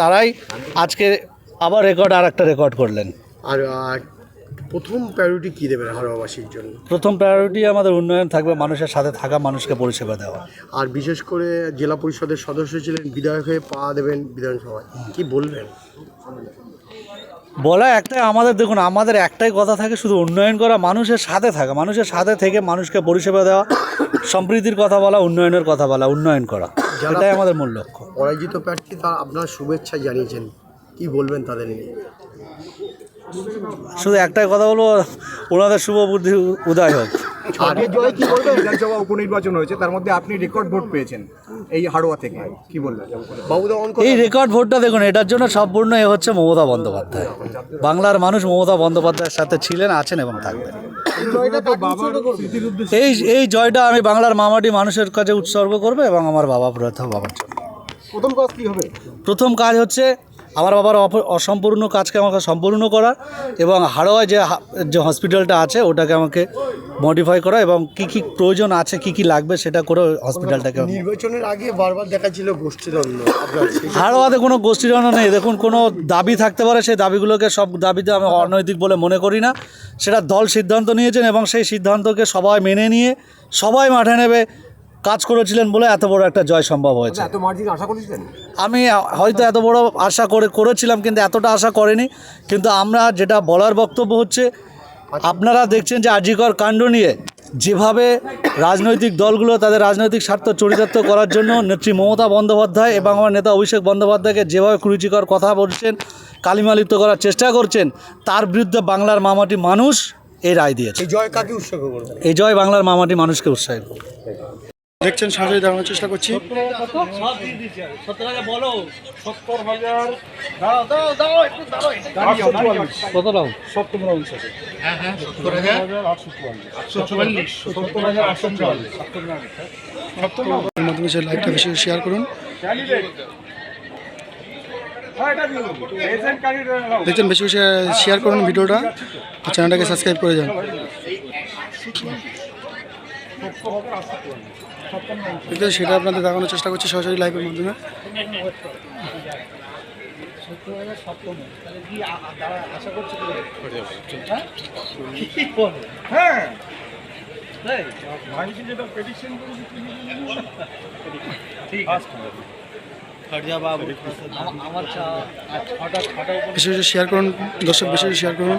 তারাই আজকে আবার রেকর্ড আর একটা রেকর্ড করলেন। আর প্রথম প্রায়োরিটি কী দেবেন হাওড়াবাসীর জন্য? প্রথম প্রায়োরিটি আমাদের উন্নয়ন থাকবে মানুষের সাথে থাকা মানুষকে পরিষেবা দেওয়া। আর বিশেষ করে জেলা পরিষদের সদস্য ছিলেন বিধায়ক হয়ে পা দেবেন বিধানসভায়। কি বলবেন? বলা একটাই আমাদের দেখুন আমাদের একটাই কথা থাকে শুধু উন্নয়ন করা মানুষের সাথে থাকা মানুষের সাথে থেকে মানুষকে পরিষেবা দেওয়া সম্প্রীতির কথা বলা উন্নয়নের কথা বলা উন্নয়ন করা। এটাই আমাদের মূল লক্ষ্য। পরাজিত প্রার্থী তার আপনার শুভেচ্ছা জানিয়েছেন। কি বলবেন তাদের নিয়ে? শুধু একটাই কথা বলব ওনাদের শুভ বুদ্ধি উদয় হোক। বিধানসভা উপনির্বাচন হয়েছে তার মধ্যে আপনি রেকর্ড ভোট পেয়েছেন এই হাড়োয়া থেকে। কি বাবুদা এই রেকর্ড ভোটটা দেখুন এটার জন্য সম্পূর্ণ এ হচ্ছে মমতা বন্দ্যোপাধ্যায়। বাংলার মানুষ মমতা বন্দ্যোপাধ্যায়ের সাথে ছিলেন আছেন এবং থাকবেন। এই এই জয়টা আমি বাংলার মামাটি মানুষের কাছে উৎসর্গ করব এবং আমার বাবা প্রথা বাবার জন্য। প্রথম কাজ কি হবে? প্রথম কাজ হচ্ছে আমার বাবার অপ- অসম্পূর্ণ কাজকে আমাকে সম্পূর্ণ করা এবং হাড়োয়ায় যে যে হসপিটালটা আছে ওটাকে আমাকে মডিফাই করা এবং কি কি প্রয়োজন আছে কি কি লাগবে সেটা করে হসপিটালটাকে নির্বাচনের আগে বারবার দেখা ছিল গোষ্ঠীদ্বন্দ্ব হাড়োয়াতে কোনো গোষ্ঠীজনক নেই। দেখুন কোনো দাবি থাকতে পারে সেই দাবিগুলোকে সব দাবিতে আমি অনৈতিক বলে মনে করি না। সেটা দল সিদ্ধান্ত নিয়েছেন এবং সেই সিদ্ধান্তকে সবাই মেনে নিয়ে সবাই মাঠে নেবে। কাজ করেছিলেন বলে এত বড় একটা জয় সম্ভব হয়েছে। এত মার্জিন আশা করেছিলেন? আমি হয়তো এত বড় আশা করে করেছিলাম কিন্তু এতটা আশা করেনি। কিন্তু আমরা যেটা বলার বক্তব্য হচ্ছে আপনারা দেখছেন যে আজিকর কাণ্ড নিয়ে যেভাবে রাজনৈতিক দলগুলো তাদের রাজনৈতিক স্বার্থ চরিতার্থ করার জন্য নেত্রী মমতা বন্দ্যোপাধ্যায় এবং আমার নেতা অভিষেক বন্দ্যোপাধ্যায়কে যেভাবে কুরুচিকর কথা বলছেন কালিমালিপ্ত করার চেষ্টা করছেন তার বিরুদ্ধে বাংলার মামাটি মানুষ এই রায় দিয়েছে। এই জয় কাকে করবেন এই জয় বাংলার মামাটি মানুষকে উৎসাহিত করবে। দেখছেন সরাসরি দেখানোর চেষ্টা করছি লাইভটা বেশি শেয়ার করুন দেখছেন বেশি বেশি শেয়ার করুন ভিডিওটা চ্যানেলটাকে সাবস্ক্রাইব করে যান সেটা আপনাদের দেখানোর চেষ্টা করছি সরাসরি লাইভের মাধ্যমে। বেশি বেশি শেয়ার করুন দর্শক বেশি বেশি শেয়ার করুন।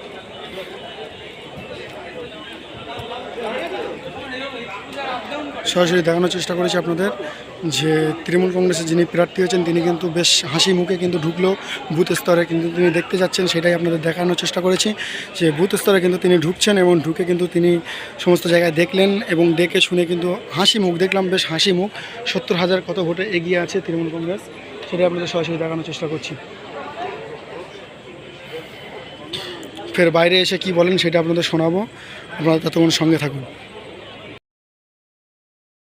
সরাসরি দেখানোর চেষ্টা করেছি আপনাদের যে তৃণমূল কংগ্রেসের যিনি প্রার্থী হয়েছেন, তিনি কিন্তু বেশ হাসি মুখে কিন্তু ঢুকলো বুথ স্তরে। কিন্তু তিনি দেখতে যাচ্ছেন, সেটাই আপনাদের দেখানোর চেষ্টা করেছি যে বুথ স্তরে কিন্তু তিনি ঢুকছেন এবং ঢুকে কিন্তু তিনি সমস্ত জায়গায় দেখলেন এবং দেখে শুনে কিন্তু হাসি মুখ, দেখলাম বেশ হাসি মুখ। সত্তর হাজার কত ভোটে এগিয়ে আছে তৃণমূল কংগ্রেস, সেটাই আপনাদের সরাসরি দেখানোর চেষ্টা করছি। ফের বাইরে এসে কি বলেন সেটা আপনাদের শোনাবো। আপনারা ততক্ষণ সঙ্গে থাকুন।